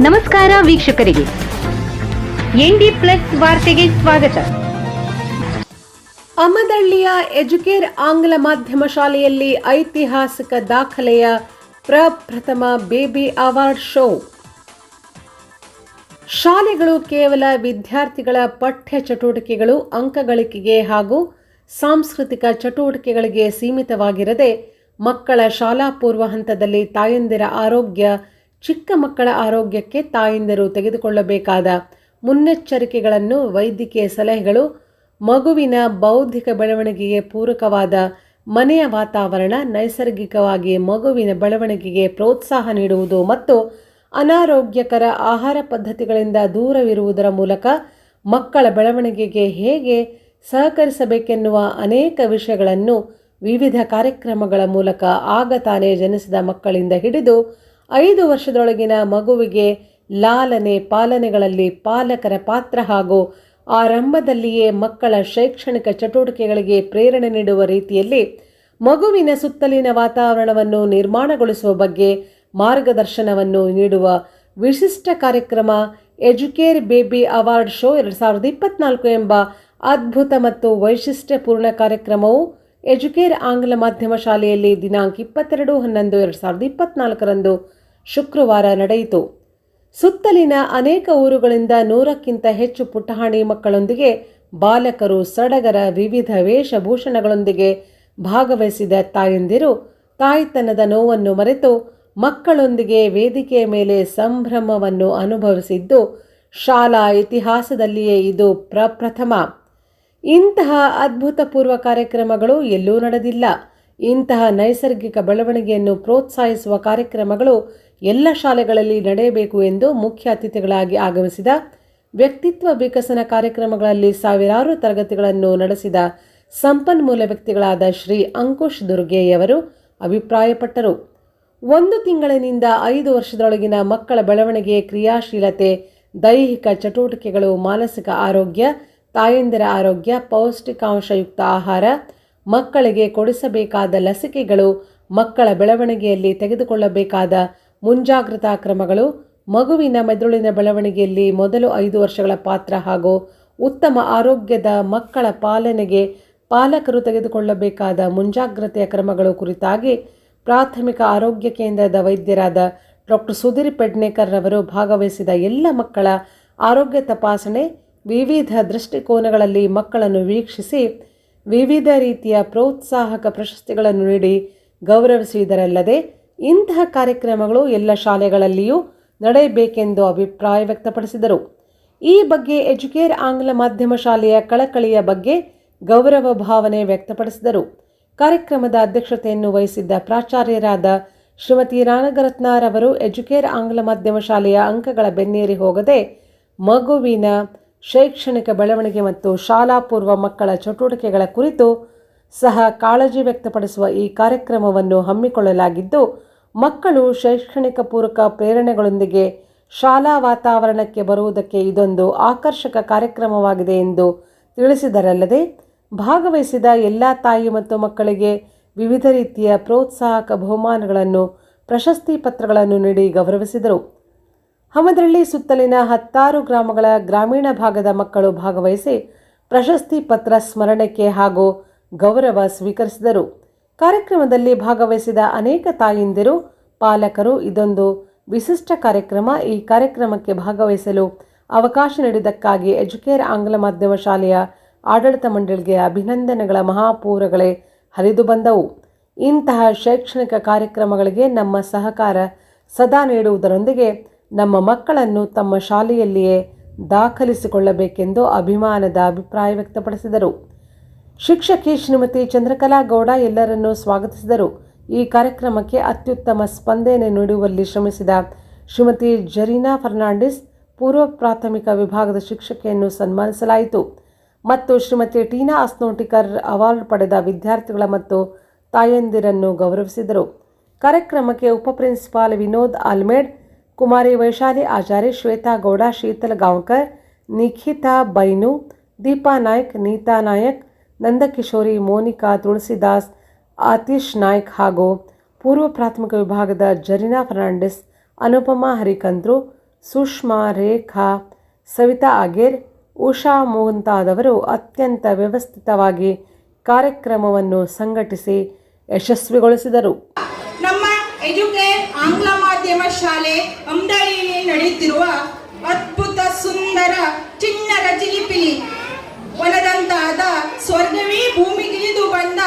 ನಮಸ್ಕಾರ ವೀಕ್ಷಕರಿಗೆ. ND plus ವಾರ್ತೆಗೆ ಸ್ವಾಗತ. ಅಮದಳ್ಳಿಯ ಎಜುಕೇರ್ ಆಂಗ್ಲ ಮಾಧ್ಯಮ ಶಾಲೆಯಲ್ಲಿ ಐತಿಹಾಸಿಕ ದಾಖಲೆಯ ಪ್ರಪ್ರಥಮ ಬೇಬಿ ಅವಾರ್ಡ್ ಶೋ. ಶಾಲೆಗಳು ಕೇವಲ ವಿದ್ಯಾರ್ಥಿಗಳ ಪಠ್ಯ ಚಟುವಟಿಕೆಗಳು ಅಂಕಗಳಿಕೆಗೆ ಹಾಗೂ ಸಾಂಸ್ಕೃತಿಕ ಚಟುವಟಿಕೆಗಳಿಗೆ ಸೀಮಿತವಾಗಿರದೆ ಮಕ್ಕಳ ಶಾಲಾ ಪೂರ್ವ ಹಂತದಲ್ಲಿ ತಾಯಂದಿರ ಆರೋಗ್ಯ ಚಿಕ್ಕ ಮಕ್ಕಳ ಆರೋಗ್ಯಕ್ಕೆ ತಾಯಿಂದರು ತೆಗೆದುಕೊಳ್ಳಬೇಕಾದ ಮುನ್ನೆಚ್ಚರಿಕೆಗಳನ್ನು ವೈದ್ಯಕೀಯ ಸಲಹೆಗಳು, ಮಗುವಿನ ಬೌದ್ಧಿಕ ಬೆಳವಣಿಗೆಗೆ ಪೂರಕವಾದ ಮನೆಯ ವಾತಾವರಣ, ನೈಸರ್ಗಿಕವಾಗಿ ಮಗುವಿನ ಬೆಳವಣಿಗೆಗೆ ಪ್ರೋತ್ಸಾಹ ನೀಡುವುದು ಮತ್ತು ಅನಾರೋಗ್ಯಕರ ಆಹಾರ ಪದ್ಧತಿಗಳಿಂದ ದೂರವಿರುವುದರ ಮೂಲಕ ಮಕ್ಕಳ ಬೆಳವಣಿಗೆಗೆ ಹೇಗೆ ಸಹಕರಿಸಬೇಕೆನ್ನುವ ಅನೇಕ ವಿಷಯಗಳನ್ನು ವಿವಿಧ ಕಾರ್ಯಕ್ರಮಗಳ ಮೂಲಕ ಆಗ ತಾನೇ ಜನಿಸಿದ ಮಕ್ಕಳಿಂದ ಹಿಡಿದು ಐದು ವರ್ಷದೊಳಗಿನ ಮಗುವಿಗೆ ಲಾಲನೆ ಪಾಲನೆಗಳಲ್ಲಿ ಪಾಲಕರ ಪಾತ್ರ ಹಾಗೂ ಆರಂಭದಲ್ಲಿಯೇ ಮಕ್ಕಳ ಶೈಕ್ಷಣಿಕ ಚಟುವಟಿಕೆಗಳಿಗೆ ಪ್ರೇರಣೆ ನೀಡುವ ರೀತಿಯಲ್ಲಿ ಮಗುವಿನ ಸುತ್ತಲಿನ ವಾತಾವರಣವನ್ನು ನಿರ್ಮಾಣಗೊಳಿಸುವ ಬಗ್ಗೆ ಮಾರ್ಗದರ್ಶನವನ್ನು ನೀಡುವ ವಿಶಿಷ್ಟ ಕಾರ್ಯಕ್ರಮ ಎಜುಕೇರ್ ಬೇಬಿ ಅವಾರ್ಡ್ ಶೋ ಎರಡು ಸಾವಿರದ ಇಪ್ಪತ್ನಾಲ್ಕು ಎಂಬ ಅದ್ಭುತ ಮತ್ತು ವೈಶಿಷ್ಟ್ಯಪೂರ್ಣ ಕಾರ್ಯಕ್ರಮವು ಎಜುಕೇರ್ ಆಂಗ್ಲ ಮಾಧ್ಯಮ ಶಾಲೆಯಲ್ಲಿ ದಿನಾಂಕ ಇಪ್ಪತ್ತೆರಡು, ಹನ್ನೊಂದು, ಎರಡು ಸಾವಿರದ ಇಪ್ಪತ್ನಾಲ್ಕರಂದು ಶುಕ್ರವಾರ ನಡೆಯಿತು. ಸುತ್ತಲಿನ ಅನೇಕ ಊರುಗಳಿಂದ ನೂರಕ್ಕಿಂತ ಹೆಚ್ಚು ಪುಟ್ಟಹಾಣಿ ಮಕ್ಕಳೊಂದಿಗೆ ಬಾಲಕರು ಸಡಗರ ವಿವಿಧ ವೇಷಭೂಷಣಗಳೊಂದಿಗೆ ಭಾಗವಹಿಸಿದ ತಾಯಂದಿರು ತಾಯ್ತನದ ನೋವನ್ನು ಮರೆತು ಮಕ್ಕಳೊಂದಿಗೆ ವೇದಿಕೆಯ ಮೇಲೆ ಸಂಭ್ರಮವನ್ನು ಅನುಭವಿಸಿದ್ದು, ಶಾಲಾ ಇತಿಹಾಸದಲ್ಲಿಯೇ ಇದು ಪ್ರಪ್ರಥಮ. ಇಂತಹ ಅದ್ಭುತಪೂರ್ವ ಕಾರ್ಯಕ್ರಮಗಳು ಎಲ್ಲೂ ನಡೆದಿಲ್ಲ. ಇಂತಹ ನೈಸರ್ಗಿಕ ಬೆಳವಣಿಗೆಯನ್ನು ಪ್ರೋತ್ಸಾಹಿಸುವ ಕಾರ್ಯಕ್ರಮಗಳು ಎಲ್ಲ ಶಾಲೆಗಳಲ್ಲಿ ನಡೆಯಬೇಕು ಎಂದು ಮುಖ್ಯ ಅತಿಥಿಗಳಾಗಿ ಆಗಮಿಸಿದ, ವ್ಯಕ್ತಿತ್ವ ವಿಕಸನ ಕಾರ್ಯಕ್ರಮಗಳಲ್ಲಿ ಸಾವಿರಾರು ತರಗತಿಗಳನ್ನು ನಡೆಸಿದ ಸಂಪನ್ಮೂಲ ವ್ಯಕ್ತಿಗಳಾದ ಶ್ರೀ ಅಂಕುಶ್ ದುರ್ಗೆಯವರು ಅಭಿಪ್ರಾಯಪಟ್ಟರು. ಒಂದು ತಿಂಗಳಿನಿಂದ ಐದು ವರ್ಷದೊಳಗಿನ ಮಕ್ಕಳ ಬೆಳವಣಿಗೆ, ಕ್ರಿಯಾಶೀಲತೆ, ದೈಹಿಕ ಚಟುವಟಿಕೆಗಳು, ಮಾನಸಿಕ ಆರೋಗ್ಯ ತಾಯಂದಿರ ಆರೋಗ್ಯ, ಪೌಷ್ಟಿಕಾಂಶಯುಕ್ತ ಆಹಾರ, ಮಕ್ಕಳಿಗೆ ಕೊಡಿಸಬೇಕಾದ ಲಸಿಕೆಗಳು, ಮಕ್ಕಳ ಬೆಳವಣಿಗೆಯಲ್ಲಿ ತೆಗೆದುಕೊಳ್ಳಬೇಕಾದ ಮುಂಜಾಗ್ರತಾ ಕ್ರಮಗಳು, ಮಗುವಿನ ಮೆದುಳಿನ ಬೆಳವಣಿಗೆಯಲ್ಲಿ ಮೊದಲು ಐದು ವರ್ಷಗಳ ಪಾತ್ರ ಹಾಗೂ ಉತ್ತಮ ಆರೋಗ್ಯದ ಮಕ್ಕಳ ಪಾಲನೆಗೆ ಪಾಲಕರು ತೆಗೆದುಕೊಳ್ಳಬೇಕಾದ ಮುಂಜಾಗ್ರತೆಯ ಕ್ರಮಗಳು ಕುರಿತಾಗಿ ಪ್ರಾಥಮಿಕ ಆರೋಗ್ಯ ಕೇಂದ್ರದ ವೈದ್ಯರಾದ ಡಾಕ್ಟರ್ ಸುಧೀರ್ ಪೆಡ್ನೇಕರ್ ರವರು ಭಾಗವಹಿಸಿದ ಎಲ್ಲ ಮಕ್ಕಳ ಆರೋಗ್ಯ ತಪಾಸಣೆ ವಿವಿಧ ದೃಷ್ಟಿಕೋನಗಳಲ್ಲಿ ಮಕ್ಕಳನ್ನು ವೀಕ್ಷಿಸಿ, ವಿವಿಧ ರೀತಿಯ ಪ್ರೋತ್ಸಾಹಕ ಪ್ರಶಸ್ತಿಗಳನ್ನು ನೀಡಿ ಗೌರವಿಸುವುದರಲ್ಲದೆ ಇಂತಹ ಕಾರ್ಯಕ್ರಮಗಳು ಎಲ್ಲ ಶಾಲೆಗಳಲ್ಲಿಯೂ ನಡೆಯಬೇಕೆಂದು ಅಭಿಪ್ರಾಯ ವ್ಯಕ್ತಪಡಿಸಿದರು. ಈ ಬಗ್ಗೆ ಎಜುಕೇರ್ ಆಂಗ್ಲ ಮಾಧ್ಯಮ ಶಾಲೆಯ ಕಳಕಳಿಯ ಬಗ್ಗೆ ಗೌರವ ಭಾವನೆ ವ್ಯಕ್ತಪಡಿಸಿದರು. ಕಾರ್ಯಕ್ರಮದ ಅಧ್ಯಕ್ಷತೆಯನ್ನು ವಹಿಸಿದ್ದ ಪ್ರಾಚಾರ್ಯರಾದ ಶ್ರೀಮತಿ ರಾಣಗರತ್ನಾರವರು ಎಜುಕೇರ್ ಆಂಗ್ಲ ಮಾಧ್ಯಮ ಶಾಲೆಯ ಅಂಕಗಳ ಬೆನ್ನೇರಿ ಹೋಗದೆ ಮಗುವಿನ ಶೈಕ್ಷಣಿಕ ಬೆಳವಣಿಗೆ ಮತ್ತು ಶಾಲಾ ಪೂರ್ವ ಮಕ್ಕಳ ಚಟುವಟಿಕೆಗಳ ಕುರಿತು ಸಹ ಕಾಳಜಿ ವ್ಯಕ್ತಪಡಿಸುವ ಈ ಕಾರ್ಯಕ್ರಮವನ್ನು ಹಮ್ಮಿಕೊಳ್ಳಲಾಗಿದ್ದು, ಮಕ್ಕಳು ಶೈಕ್ಷಣಿಕ ಪೂರಕ ಪ್ರೇರಣೆಗಳೊಂದಿಗೆ ಶಾಲಾ ವಾತಾವರಣಕ್ಕೆ ಬರುವುದಕ್ಕೆ ಇದೊಂದು ಆಕರ್ಷಕ ಕಾರ್ಯಕ್ರಮವಾಗಿದೆ ಎಂದು ತಿಳಿಸಿದರಲ್ಲದೆ, ಭಾಗವಹಿಸಿದ ಎಲ್ಲ ತಾಯಿ ಮತ್ತು ಮಕ್ಕಳಿಗೆ ವಿವಿಧ ರೀತಿಯ ಪ್ರೋತ್ಸಾಹಕ ಬಹುಮಾನಗಳನ್ನು ಪ್ರಶಸ್ತಿ ಪತ್ರಗಳನ್ನು ನೀಡಿ ಗೌರವಿಸಿದರು. ಹಮದಳ್ಳಿ ಸುತ್ತಲಿನ ಹತ್ತಾರು ಗ್ರಾಮಗಳ ಗ್ರಾಮೀಣ ಭಾಗದ ಮಕ್ಕಳು ಭಾಗವಹಿಸಿ ಪ್ರಶಸ್ತಿ ಪತ್ರ ಸ್ಮರಣಕ್ಕೆ ಹಾಗೂ ಗೌರವ ಸ್ವೀಕರಿಸಿದರು. ಕಾರ್ಯಕ್ರಮದಲ್ಲಿ ಭಾಗವಹಿಸಿದ ಅನೇಕ ತಾಯಂದಿರು, ಪಾಲಕರು ಇದೊಂದು ವಿಶಿಷ್ಟ ಕಾರ್ಯಕ್ರಮ. ಈ ಕಾರ್ಯಕ್ರಮಕ್ಕೆ ಭಾಗವಹಿಸಲು ಅವಕಾಶ ನೀಡಿದ್ದಕ್ಕಾಗಿ ಎಜುಕೇರ್ ಆಂಗ್ಲ ಮಾಧ್ಯಮ ಶಾಲೆಯ ಆಡಳಿತ ಮಂಡಳಿಗೆ ಅಭಿನಂದನೆಗಳ ಮಹಾಪೂರಗಳೇ ಹರಿದು ಬಂದವು. ಇಂತಹ ಶೈಕ್ಷಣಿಕ ಕಾರ್ಯಕ್ರಮಗಳಿಗೆ ನಮ್ಮ ಸಹಕಾರ ಸದಾ ನೀಡುವುದರೊಂದಿಗೆ ನಮ್ಮ ಮಕ್ಕಳನ್ನು ತಮ್ಮ ಶಾಲೆಯಲ್ಲಿಯೇ ದಾಖಲಿಸಿಕೊಳ್ಳಬೇಕೆಂದು ಅಭಿಮಾನದ ಅಭಿಪ್ರಾಯ ವ್ಯಕ್ತಪಡಿಸಿದರು. ಶಿಕ್ಷಕಿ ಶ್ರೀಮತಿ ಚಂದ್ರಕಲಾ ಗೌಡ ಎಲ್ಲರನ್ನೂ ಸ್ವಾಗತಿಸಿದರು. ಈ ಕಾರ್ಯಕ್ರಮಕ್ಕೆ ಅತ್ಯುತ್ತಮ ಸ್ಪಂದನೆ ನೀಡುವಲ್ಲಿ ಶ್ರಮಿಸಿದ ಶ್ರೀಮತಿ ಜರೀನಾ ಫರ್ನಾಂಡಿಸ್ ಪೂರ್ವ ಪ್ರಾಥಮಿಕ ವಿಭಾಗದ ಶಿಕ್ಷಕಿಯನ್ನು ಸನ್ಮಾನಿಸಲಾಯಿತು. ಮತ್ತು ಶ್ರೀಮತಿ ಟೀನಾ ಅಸ್ನೋಟಿಕರ್ ಅವಾರ್ಡ್ ಪಡೆದ ವಿದ್ಯಾರ್ಥಿಗಳ ಮತ್ತು ತಾಯಂದಿರನ್ನು ಗೌರವಿಸಿದರು. ಕಾರ್ಯಕ್ರಮಕ್ಕೆ ಉಪ ಪ್ರಿನ್ಸಿಪಾಲ್ ವಿನೋದ್ ಆಲ್ಮೇಡ್ ಕುಮಾರಿ ವೈಶಾಲಿ ಆಚಾರ್ಯ ಶ್ವೇತಾ ಗೌಡ, ಶೀತಲ್ ಗಾಂವ್ಕರ್, ನಿಖಿತಾ ಬೈನು, ದೀಪಾ ನಾಯಕ್, ನೀತಾ ನಾಯಕ್, ನಂದಕಿಶೋರಿ, ಮೋನಿಕಾ ತುಳಸಿದಾಸ್, ಆತೀಶ್ ನಾಯ್ಕ್ ಹಾಗೂ ಪೂರ್ವ ಪ್ರಾಥಮಿಕ ವಿಭಾಗದ ಜರೀನಾ ಫರ್ನಾಂಡಿಸ್, ಅನುಪಮಾ ಹರಿಕಂದ್ರು, ಸುಷ್ಮಾ ರೇಖಾ, ಸವಿತಾ ಆಗೇರ್ ಉಷಾ ಮುಂತಾದವರು ಅತ್ಯಂತ ವ್ಯವಸ್ಥಿತವಾಗಿ ಕಾರ್ಯಕ್ರಮವನ್ನು ಸಂಘಟಿಸಿ ಯಶಸ್ವಿಗೊಳಿಸಿದರು ನಮ್ಮ ಎಜುಕೇರ್ ಆಂಗ್ಲ ಮಾಧ್ಯಮ ಶಾಲೆ ಅಮ್ದಾಳಿಯಲ್ಲಿ ನಡೆಯುತ್ತಿರುವ ಅದ್ಭುತ ಸುಂದರ ಚಿಣ್ಣರ ಚಿಲಿಪಿಲಿ ಒಲದಂತಾದ ಸ್ವರ್ಗವೇ ಭೂಮಿಗಿಳಿದು ಬಂದ